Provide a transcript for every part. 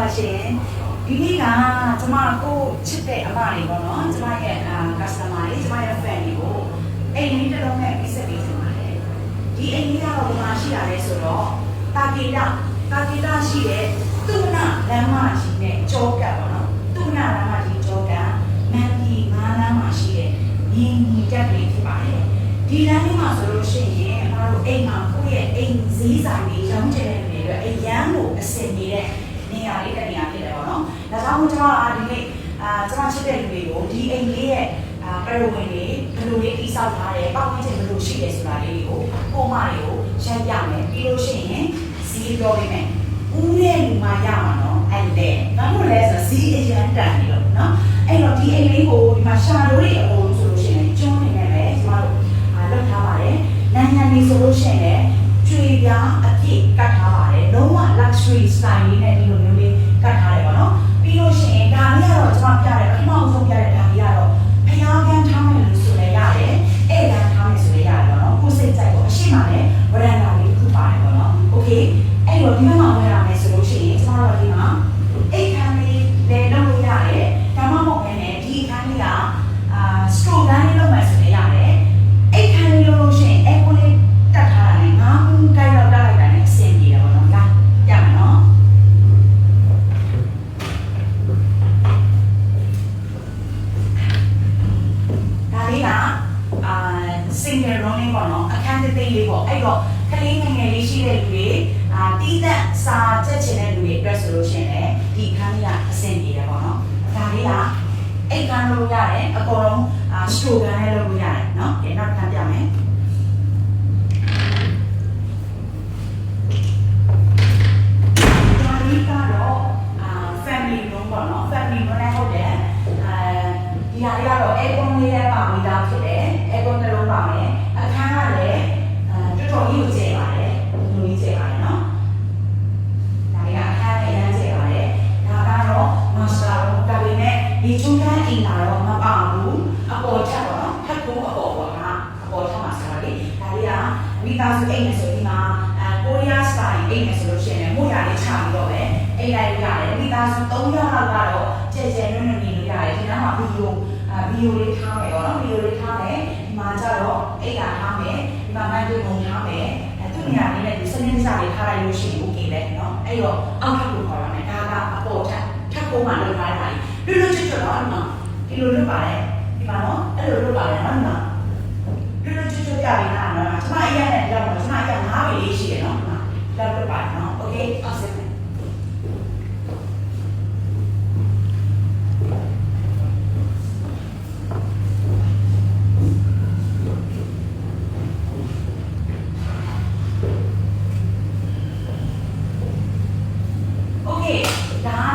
ပါရှင်ဒီနေ့ကကျမကိုချစ်တဲ့အမတွေပေါ့နော်ကျမရဲ့အာ customer တွေကျမရဲ့ fan တွေကိုအိမ်လေးတစ်လုံးနဲ့ပြီးဆက်ပေးနေပါတယ်ဒီအိမ်လေးကတော့ဒီမှာရှိရလဲဆိုတော့တာကေတာတာကေတာရှိတဲ့သူနလမ်းမကြီးနဲ့ကြောကပ်ပေါ့နော်သူနလမ်းမကြီးကြောကပ်မန်ကြီးငါးလမ်းမှာရှိတဲ့မြင်းကြီးတက်လေးဖြစ်ပါတယ်ဒီလမ်းလေးမှာဆိုလို့ရှိရင်အမတို့အိမ်မှာကိုယ့်ရဲ့အိမ်ဈေးဆိုင်တွေရောင်းချင်တဲ့လူတွေအတွက်အရန်ကိုအဆင်ပြေတဲ့ နေရာလေးတစ်နေရာဖြစ်တယ်ပေါ့နော်။ဒါကြောင့်မို့ကျွန်တော်ကဒီနေ့အာကျွန်တော်ချစ်တဲ့လူတွေကိုဒီအိမ်လေးရဲ့အာပရဝင်းလေးဘယ်လိုလေးတိစောက်ထားတယ်ပတ်ဝန်းကျင်ဘယ်လို ရှိတယ်ဆိုတာလေးကိုပုံမှန်တွေကိုရိုက်ပြမယ်ပြီးလို့ရှိရင်စီးပြောပေးမယ်။ဦးရဲ့လူမရမှာနော်အဲ့တဲ့။ဘာလို့လဲဆိုတော့စီးအရန်တန်နေလို့နော်။အဲ့တော့ဒီအိမ်လေးကိုဒီမှာရှာလို့တွေအကုန်ဆိုလို့ရှိရင်ကျွန်းနေနေပဲကျွန်တော်တို့အာလုပ်ထားပါတယ်။နိုင်ငံလေးဆိုလို့ရှိရင်လည်းကျွေပြားအပြည့်ကတ်ထားပါတယ်။လုံးဝ luxury style လေးနဲ့ဒီလိုမျိုးလေးကတ်ထားတယ်ပေါ့နော်။ပြီးလို့ရှိရင်ဒါလေးကတော့ကျွန်မပြတယ်ပထမအဆုံးပြတဲ့ဒါလေးကတော့ဖျားကန်းထားမယ်လို့ဆိုလည်းရတယ်။အဲ့ဒါထားမယ်ဆိုလည်းရတယ်ပေါ့နော်။ကိုယ်စိတ်ကြိုက်ပေါ့အရှိမနဲ့ဝရန်တာလေးတစ်ခုပါတယ်ပေါ့နော်။ Okay အဲ့တော့ဒီမှာဝင်ရမယ်ဆိုလို့ရှိရင်ကျွန်တော်တို့ဒီမှာအိတ်ခမ်းလေးလည်းလုပ်လို့ရတယ်။ဒါမှမဟုတ်ဘဲနဲ့ဒီအခန်းလေးကအာ stroke ကန်းလေးလုပ်မယ်ဆိုလည်းရတယ်။အိတ်ခမ်းလေးလုပ်လို့ရှိရင်အဲ့ကိုလေးတက်ထားတာနဲ့ငါးခုကိုက်တော့တက်လိုက်တာနဲ့အဆင်ပြေတယ်ပေါ့နော်။လာရမယ်နော်။ ဒါလေးကအာ single room လေးပေါ့နော်အခန်းတစ်သိမ်းလေးပေါ့အဲ့တော့ကလေးငယ်ငယ်လေးရှိတဲ့လူတွေအာတီးသက်စာချက်ချင်တဲ့လူတွေအတွက်ဆိုလို့ရှိရင်လည်းဒီအခန်းလေးကအဆင်ပြေတယ်ပေါ့နော်ဒါလေးကအိတ်ကန်းလုပ်လို့ရတယ်အကုန်လုံးအာ store ကန်းလည်းလုပ်လို့ရတယ်နော်ဒီနောက်တစ်ခါပြမယ်ဒါလေးကတော့အာ family room ပေါ့နော် family room လည်းဟုတ်တယ်အဲဒီဟာလေးက ဒီချုံကန်းအိမ်လာတော့မပါဘူးအပေါ်ထပ်ပေါ့နော်ထပ်ကူအပေါ်ပေါ့ကအပေါ်ထပ်မှာဆိုတော့လေဒါလေးကမိသားစုအိမ်နဲ့ဆိုဒီမှာအဲကိုရီးယားစတိုင်အိမ်နဲ့ဆိုလို့ရှိရင်မို့ရလေးချပြီးတော့ပဲအိမ်လိုက်ရတယ်မိသားစု3ယောက်လောက်ကတော့ကျဲကျဲနွန်းနွန်းနေလို့ရတယ်ဒီနားမှာဗီဒီယိုအဲဗီဒီယိုလေးထားမယ်ပေါ့နော်ဗီဒီယိုလေးထားမယ်ဒီမှာကျတော့အိမ်ကထားမယ်ဒီမှာမန်တေပုံထားမယ်အဲသူ့နေရာလေးနဲ့ဒီစနစ်စာလေးထားလိုက်လို့ရှိရင် okay လေနော်အဲ့တော့အောက်ထပ်ကိုခေါ်ရမယ်ဒါကအပေါ်ထ ပ်ထပ်ကိုမှလုပ်ထားတာလေလွတ်လွတ်ချွတ်ချွတ်တော့ဒီမှာဒီလိုလုပ်ပါလေဒီမှာနော်အဲ့လိုလုပ်ပါလေနော်ဒီမှာ လွတ်လွတ်ချွတ်ချွတ်ပြပေးတာနော်ကျွန်မအရင်နဲ့ကြောက်တော့ကျွန်မအရင်ငါးပေလေးရှိတယ်နော်ဒီမှာလောက်ပြပါနော်โอเคအော်ဆက်မယ်โอเคဒါ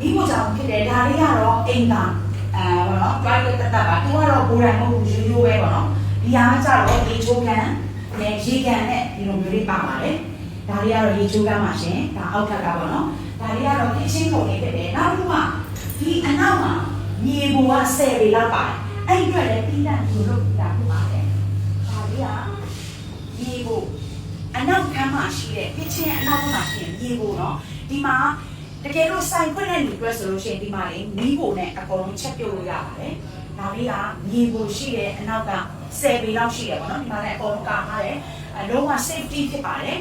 မိဖို့ကြောင့်ဖြစ်တယ်ဒါလေးကတော့အိမ်သာအဲဘောနော် private တက်တာပါသူကတော့ကိုယ်တိုင်မဟုတ်ဘူးရိုးရိုးပဲပေါ့နော်ဒီဟာကကြတော့ရေချိုးကန်နဲ့ရေကန်နဲ့ဒီလိုမျိုးလေးပါပါတယ်ဒါလေးကတော့ရေချိုးကန်ပါရှင်ဒါအောက်ထပ်ကပေါ့နော်ဒါလေးကတော့ kitchen ပုံလေးဖြစ်တယ်နောက်တစ်ခုကဒီအနောက်မှာမြေပေါ်ကဆယ်ပေလောက်ပါတယ်အဲ့ဒီအတွက်လည်းပြီးတဲ့ဒီလိုလုပ်တာဖြစ်ပါတယ်ဒါလေးကမြေပေါ်အနောက်ခန်းမှာရှိတဲ့ kitchen အနောက်ခန်းမှာရှိတဲ့မြေပေါ်နော်ဒီမှာ တကယ်လို့စိုင်ခွင့်တဲ့လူတွေဆိုလို့ရှိရင်ဒီမှာလေမီးပေါ်နဲ့အကုန်လုံးချက်ပြုတ်လို့ရပါတယ်ဒါလေးကမြေပေါ်ရှိတဲ့အနောက်က10ပေလောက်ရှိတယ်ပေါ့နော်ဒီမှာလည်းအကုန်လုံးကာထားတယ်အလုံးဝ safety ဖြစ်ပါတယ်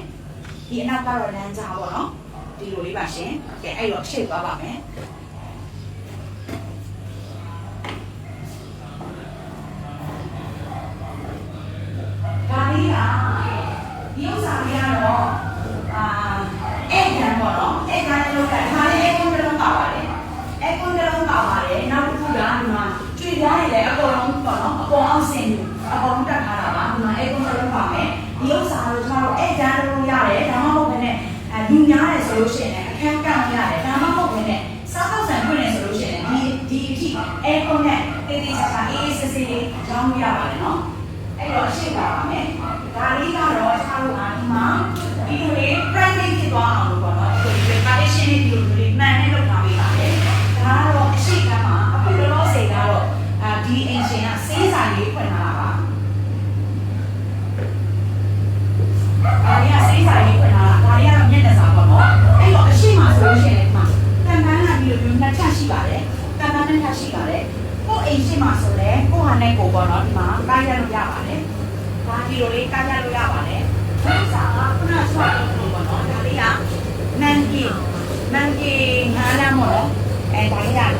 ဒီအနောက်ကတော့လမ်းကြားပေါ့နော်ဒီလိုလေးပါရှင်ကဲအဲ့တော့ရှေ့သွားပါမယ်ဒါလေးကဒီဥစ္စာလေးကတော့အာအဲ့ခံပေါ့နော်အဲ့ခံလို့ကဒါလေးအဲ့ကွန်တလုံးပါပါတယ်အဲ့ကွန်တလုံးပါပါတယ်နောက်တစ်ခုကဒီမှာကျွေပြားရည်လည်းအကုန်လုံးပေါ့နော်အပေါ်အောင်ဆင်အကုန်တက်ထားတာပါဒီမှာအဲ့ကွန်တလုံးပါမယ်ဒီဥစ္စာကိုကျွန်တော်တို့အဲ့ခံလို့ရတယ်ဒါမှမဟုတ်ဘဲနဲ့အဲလူများတယ် ဆိုလို့ရှိရင်အခန်းကန့်ရတယ်ဒါမှမဟုတ်ဘဲနဲ့စားတော့ဆန်ဖွင့်နေဆိုလို့ရှိရင်ဒီဒီအထိအဲ့ကွန်နဲ့တေးသေးချာချာအေးအေးဆေးဆေးလေးရောင်းလို့ရပါတယ်နော်အဲ့တော့ရှင်းပါပါမယ်။ဒါလေးကတော့ ရှိပါတယ်။ကံကန်းနဲ့ထားရှိပါတယ်။ကို့အိမ်ရှိမှာဆိုလဲကို့ဟာနဲ့ကိုပေါ့နော်ဒီမှာကားရလို့ရပါတယ်။ဒါဒီလိုလေးကားရလို့ရပါတယ်။ဒီစာကခုနဆွာလို့ပေါ့နော်ဒါလေးကမန်ကီမန်ကီငါးလမ်းပေါ့နော်အဲဒါလေးရတယ်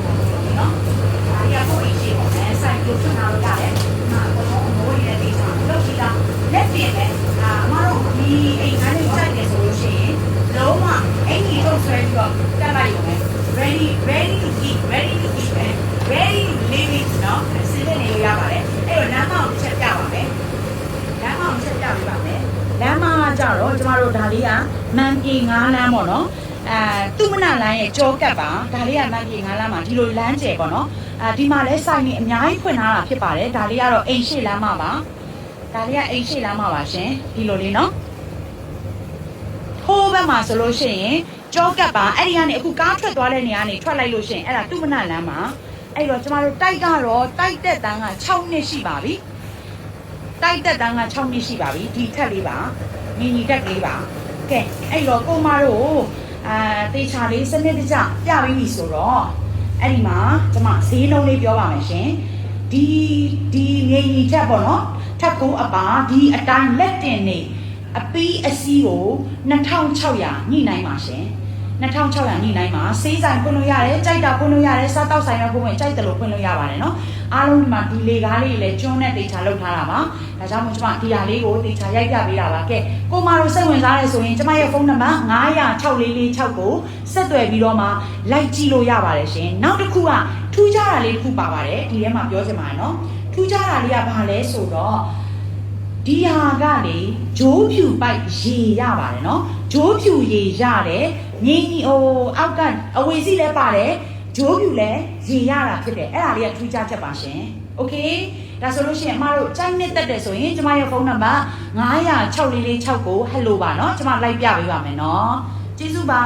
နော်။ဒါလေးကကို့အိမ်ရှိပေါ့အဲဆိုင်ကိုဆွာလို့ရတယ် တော့ကျမတို့ဒါလေးကမန်ပြေ9လမ်းပေါ့နော်အဲသူမနလမ်းရဲ့ကြောကတ်ပါဒါလေးကမန်ပြေ9လမ်းမှာဒီလိုလမ်းကျယ်ပေါ့နော်အဲဒီမှာလဲစိုက်နေအများကြီးဖွင့်ထားတာဖြစ်ပါတယ်ဒါလေးကတော့အိမ်ရှိလမ်းမပါဒါလေးကအိမ်ရှိလမ်းမပါရှင်ဒီလိုလေးနော်ဟိုးဘက်မှာဆိုလို့ရှိရင်ကြောကပ်ပါအဲ့ဒီကနေအခုကားထွက်သွားတဲ့နေရာကနေထွက်လိုက်လို့ရှိရင်အဲ့ဒါသူ့မနလမ်းမှာအဲ့တော့ကျမတို့တိုက်ကတော့တိုက်တက်တန်းက6နှစ်ရှိပါပြီ တိုက်တက်တန်းက6နှစ်ရှိပါပြီဒီထက်လေးပါညီညီတက်ကလေးပါကဲအဲ့တော့ကိုမတို့အာတေချာလေးစနစ်တကျပြပြီးပြီဆိုတော့အဲ့ဒီမှာကျမဈေးလုံးလေးပြောပါမယ်ရှင်ဒီဒီညီညီချက်ပေါ့နော်ထက်ကူအပါဒီအတိုင်းလက်တင်နေအပီးအစီးကို2600ညှိနှိုင်းပါရှင် 2600ညှိနှိုင်းပါစေးဆိုင်ဖွင့်လို့ရတယ်ကြိုက်တာဖွင့်လို့ရတယ်စားတောက်ဆိုင်တော့ဖွင့်ဝင်ကြိုက်တယ်လို့ဖွင့်လို့ရပါတယ်နော်အားလုံးဒီမှာဒီလေကားလေးလည်းကျွန်းနဲ့တေချာလောက်ထားတာပါဒါကြောင့်မို့ကျွန်မဒီဟာလေးကိုတေချာရိုက်ပြပေးတာပါကဲကိုမတို့စိတ်ဝင်စားတယ်ဆိုရင်ကျွန်မရဲ့ဖုန်းနံပါတ်9006446ကိုဆက်သွယ်ပြီးတော့မှလိုက်ကြည့်လို့ရပါတယ်ရှင်နောက်တစ်ခုကထူးခြားတာလေးတစ်ခုပါပါတယ်ဒီထဲမှာပြောချင်ပါတယ်နော်ထူးခြားတာလေးကဘာလဲဆိုတော့ဒီဟာကလေဂျိုးဖြူပိုက်ရေရပါတယ်နော်ဂျိုးဖြူရေရတယ် ငင်းကြီးဟိုအောက်ကအဝေစီလည်းပါတယ်ဂျိုးဖြူလည်းရေရတာဖြစ်တယ်အဲ့ဒါလေးကထူးခြားချက်ပါရှင်โอเคဒါဆိုလို့ရှိရင်အမတို့ကြိုက်နဲ့တက်တယ်ဆိုရင်ကျမရဲ့ဖုန်းနံပါတ်9006446ကိုဟယ်လိုပါเนาะကျမလိုက်ပြပေးပါမယ်เนาะကျေးဇူးပါ